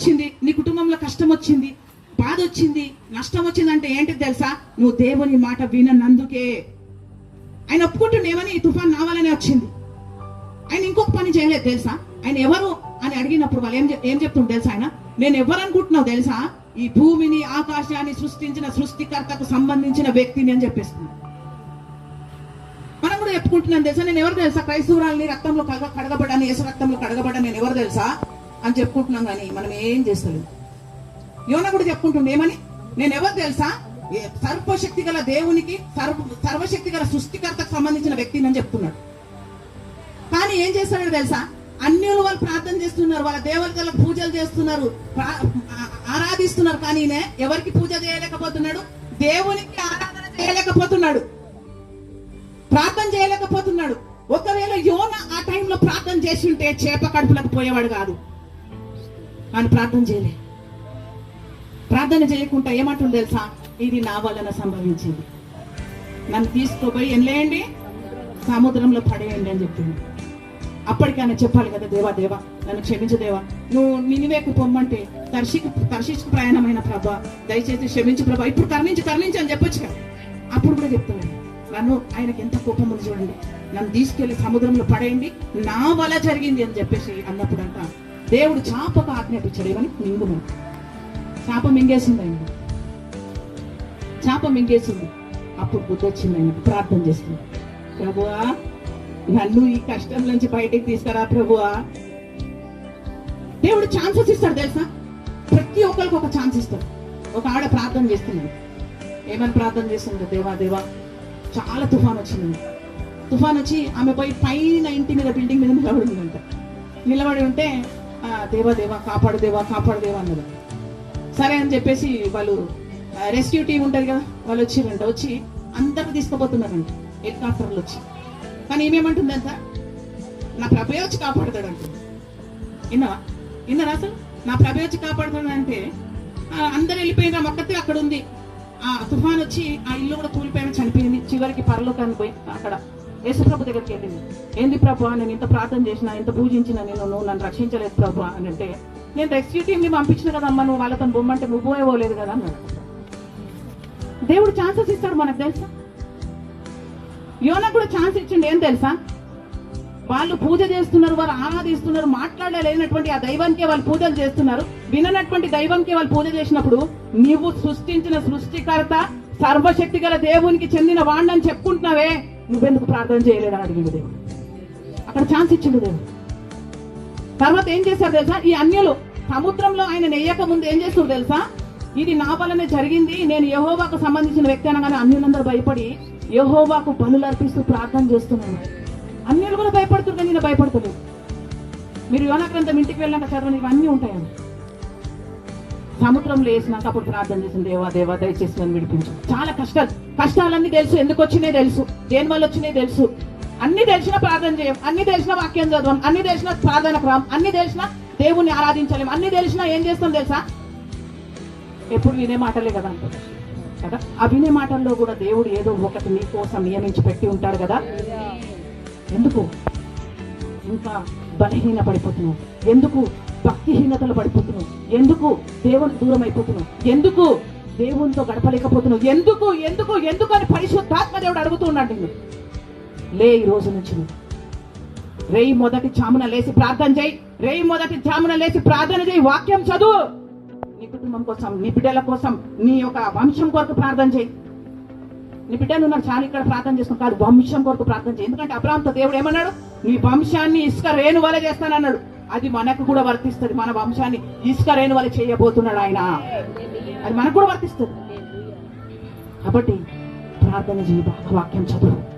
వచ్చింది నీ కుటుంబంలో కష్టం వచ్చింది బాధ వచ్చింది నష్టం వచ్చింది అంటే తెలుసా? నువ్వు దేవుని మాట విననందుకే. ఆయన ఒప్పుకుంటున్నేమని ఈ తుఫాన్ నా వల్లనే వచ్చింది. ఆయన ఇంకొక పని చేయలేదు తెలుసా? ఆయన ఎవరు అని అడిగినప్పుడు వాళ్ళు ఏం ఏం చెప్తుంది తెలుసా ఆయన? నేను ఎవరు అనుకుంటున్నావు తెలుసా? ఈ భూమిని ఆకాశాన్ని సృష్టించిన సృష్టికర్తకు సంబంధించిన వ్యక్తిని అని చెప్పేస్తున్నాను మనం కూడా చెప్పుకుంటున్నాను తెలుసా? నేను ఎవరు తెలుసా? క్రైస్తవురాలని రక్తంలో కడగ కడగబడ్డాను యేసు రక్తంలో కడగబడ్డా నేను ఎవరు తెలుసా? అని చెప్పుకుంటున్నాం కానీ మనం ఏం చేస్తలేదు యోన కూడా చెప్పుకుంటుంది ఏమని? నేను ఎవరు తెలుసా? సర్వశక్తి గల దేవునికి సర్వ సర్వశక్తి గల సృష్టికర్తకు సంబంధించిన వ్యక్తిని అని చెప్తున్నాడు. కానీ ఏం చేస్తాడో తెలుసా? అన్యులు వాళ్ళు ప్రార్థన చేస్తున్నారు వాళ్ళ దేవతల పూజలు చేస్తున్నారు ప్రా- ఆరాధిస్తున్నారు కానీ ఈయన ఎవరికి పూజ చేయలేకపోతున్నాడు? దేవునికి ఆరాధన చేయలేకపోతున్నాడు. ప్రార్థన చేయలేకపోతున్నాడు. ఒకవేళ యోన ఆ టైంలో ప్రార్థన చేసి ఉంటే చేప కడుపులకు పోయేవాడు కాదు. ఆయన ప్రార్థన చేయలే. ప్రార్థన చేయకుండా ఏమంటుంది తెలుసా? ఇది నా వలన సంభవించింది. నన్ను తీసుకోపోయి ఎన్లేయండి? సముద్రంలో పడేయండి అని చెప్పింది. అప్పటికైనా చెప్పాలి కదా దేవా దేవా నన్ను క్షమించు దేవా. నువ్వు నినివేకు పొమ్మంటే తర్షికి తర్షికి ప్రయాణమైన ప్రభా దయచేసి క్షమించు ప్రభా. ఇప్పుడు కర్ణించి కర్ణించి అని చెప్పొచ్చు కదా. అప్పుడు కూడా చెప్తున్నాను నన్ను ఆయనకి ఎంత కోపం ఉంది చూడండి. నన్ను తీసుకెళ్ళి సముద్రంలో పడేయండి. నా వల్ల జరిగింది అని చెప్పేసి అన్నప్పుడు అంట దేవుడు చాపకు ఆజ్ఞాపించాడు. ఏమని మింగుమని చాప మింగేసింది ఆయన చాప మింగేసింది. అప్పుడు బుద్ధి వచ్చింది ప్రార్థన చేస్తుంది. ప్రభువా నన్ను ఈ కష్టం నుంచి బయటికి తీసుకురా ప్రభువా. దేవుడు ఛాన్సెస్ ఇస్తాడు తెలుసా? ప్రతి ఒక్కరికి ఒక ఛాన్స్ ఇస్తాడు. ఒక ఆడ ప్రార్థన చేస్తున్నాడు ఏమని ప్రార్థన చేస్తుంది దేవా దేవా చాలా తుఫాన్ వచ్చింది తుఫాన్ వచ్చి ఆమె పోయి పైన ఇంటి మీద బిల్డింగ్ మీద నిలబడి ఉందంట నిలబడి ఉంటే దేవా దేవా కాపాడు దేవా కాపాడు దేవా అన్నది సరే అని చెప్పేసి వాళ్ళు రెస్క్యూ టీం ఉంటుంది కదా వాళ్ళు వచ్చిరంట వచ్చి అందరు తీసుకుపోతున్నారంట. హెలికాప్టర్లు వచ్చి. కానీ ఏమేమంటుందంట నా ప్రభే వచ్చి కాపాడుతాడంట. విన్నావా? విన్నారా అసలు? నా ప్రభే వచ్చి కాపాడుతాడంటే అందరు వెళ్ళిపోయిన మొక్కతే అక్కడ ఉంది. ఆ తుఫాన్ వచ్చి ఆ ఇల్లు కూడా కూలిపోయిన చనిపోయింది. చివరికి పరలోకానికి పోయి అక్కడ యేసుప్రభు దగ్గరికి వెళ్ళింది ఏంది ప్రభు నేను ఇంత ప్రార్థన చేసిన ఇంత పూజించిన నేను నువ్వు నన్ను రక్షించలేదు ప్రభు అని అంటే నేను రెస్క్యూ టీమ్ని పంపించిన కదమ్మా నువ్వు వాళ్ళతో బొమ్మంటే నువ్వు పోయేవోలేదు కదా అన్నాడు. దేవుడు ఛాన్సెస్ ఇస్తాడు మనకు తెలుసా? యోనకు కూడా ఛాన్స్ ఇచ్చిండు ఏం తెలుసా? వాళ్ళు పూజ చేస్తున్నారు వాళ్ళు ఆరాధిస్తున్నారు మాట్లాడలేనటువంటి ఆ దైవానికి వాళ్ళు పూజలు చేస్తున్నారు. విననటువంటి దైవంకి వాళ్ళు పూజ చేసినప్పుడు నీవు సృష్టించిన సృష్టికర్త సర్వశక్తి గల దేవునికి చెందిన వాడిని చెప్పుకుంటున్నావే నువ్వెందుకు ప్రార్థన చేయలేదు అని అడిగిండు దేవుడు. అక్కడ ఛాన్స్ ఇచ్చిండు దేవుడు. తర్వాత ఏం చేశారు తెలుసా? ఈ అన్యులు సముద్రంలో ఆయన నెయ్యక ముందు ఏం చేస్తారు తెలుసా? ఇది నా వలనే జరిగింది నేను యహోవాకు సంబంధించిన వ్యక్తి అనగానే అన్యులందరూ భయపడి యహోవాకు పనులు అర్పిస్తూ ప్రార్థన చేస్తున్నాను అన్యులు కూడా భయపడుతున్నారు కానీ నేను భయపడతలేదు. మీరు యోనా గ్రంథం ఇంటికి వెళ్ళాక చదవని ఇవన్నీ ఉంటాయండి. సముద్రంలో వేసినాక అప్పుడు ప్రార్థన చేసిన దేవా దేవా దయచేసి నన్ను విడిపించు. చాలా కష్టాలు. కష్టాలన్నీ తెలుసు. ఎందుకు వచ్చినాయి తెలుసు? దేని వల్ల వచ్చినాయి తెలుసు? అన్ని తెలిసిన ప్రార్థన చేయం. అన్ని తెలిసిన వాక్యం చదవం. అన్ని తెలిసిన ప్రార్థన ప్రాం. అన్ని తెలిసిన దేవుణ్ణి ఆరాధించలేం. అన్ని తెలిసినా ఏం చేస్తాం తెలుసా? ఎప్పుడు వినే మాటలే కదా అంటారు కదా? ఆ వినే మాటల్లో కూడా దేవుడు ఏదో ఒకటి నీ కోసం నియమించి పెట్టి ఉంటాడు కదా? ఎందుకు? ఇంకా బలహీన పడిపోతున్నావు ఎందుకు? భక్తిహీనతలు పడిపోతున్నావు. ఎందుకు దేవుని దూరం అయిపోతున్నావు? ఎందుకు దేవునితో గడపలేకపోతున్నావు? ఎందుకు ఎందుకు ఎందుకు అని పరిశుద్ధాత్మ దేవుడు అడుగుతున్నాడు నిన్ను. లే ఈ రోజు నుంచి రేయి మొదటి చామున లేచి ప్రార్థన చేయి. రేయి మొదటి చామున లేచి ప్రార్థన చేయి. వాక్యం చదువు. నీ కుటుంబం కోసం నీ బిడ్డల కోసం నీ యొక్క వంశం కొరకు ప్రార్థన చేయి. నీ బిడ్డలు ఉన్నారు చాలా ఇక్కడ ప్రార్థన చేసుకుని కాదు వంశం కొరకు ప్రార్థన చేయి. ఎందుకంటే అబ్రామ్తో దేవుడు ఏమన్నాడు? నీ వంశాన్ని ఇసుక రేణు వల్ల చేస్తానన్నాడు. అది మనకు కూడా వర్తిస్తుంది. మన వంశాన్ని ఇసుక రేణు వల్ల చేయబోతున్నాడు ఆయన. అది మనకు కూడా వర్తిస్తుంది. కాబట్టి ప్రార్థన చేయి బాగా వాక్యం చదువు.